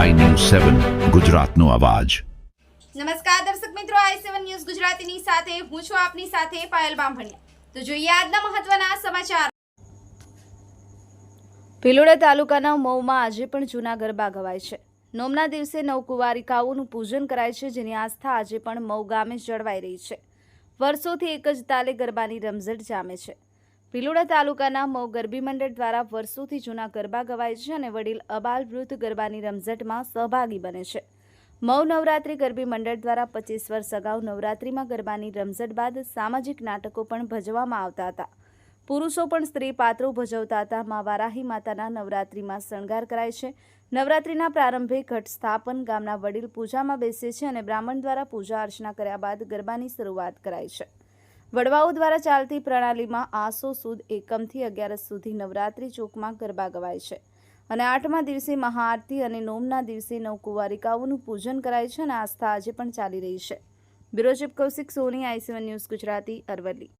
સેવન ગુજરાતનો અવાજ. નમસ્કાર દર્શક મિત્રો આઈ સેવન ન્યૂઝ ગુજરાતીની સાથે હું છું આપની સાથે પાયલ બામભણિયા. તો જોઈએ આજના મહત્વના સમાચાર. ભિલોડા તાલુકાના મઉમાં આજે પણ જૂના ગરબા ગવાય છે. નોમના દિવસે નવકુવારિકાઓનું પૂજન કરાય છે જેની આસ્થા આજે પણ મઉ ગામે જળવાઈ રહી છે. વર્ષોથી એક જ તાલે ગરબાની રમઝટ જામે છે. ભિલોડા તાલુકાના મો ગરબી મંડળ દ્વારા વર્ષોથી જૂના ગરબા ગવાય છે અને વડીલ અબાલ વૃદ્ધ ગરબાની રમઝટમાં સહભાગી બને છે. મૌ નવરાત્રી ગરબી મંડળ દ્વારા પચીસ વર્ષ અગાઉ નવરાત્રિમાં ગરબાની રમઝટ બાદ સામાજિક નાટકો પણ ભજવામાં આવતા હતા. પુરુષો પણ સ્ત્રી પાત્રો ભજવતા હતા. મા વારાહી માતાના નવરાત્રિમાં શણગાર કરાય છે. નવરાત્રિના પ્રારંભે ઘટ સ્થાપન ગામના વડીલ પૂજામાં બેસે છે અને બ્રાહ્મણ દ્વારા પૂજા અર્ચના કર્યા બાદ ગરબાની શરૂઆત કરાય છે. વડવાઓ દ્વારા ચાલતી પ્રણાલીમાં આસો સુદ એકમથી અગિયારસ સુધી નવરાત્રિ ચોકમાં ગરબા ગવાય છે. અને આઠમા દિવસે મહાઆરતી અને નોમના દિવસે નવકુવારિકાઓનું પૂજન કરાય છે અને આસ્થા આજે પણ ચાલી રહી છે. Bureau chief Kaushik Soni IC one news Gujarati, Aravalli.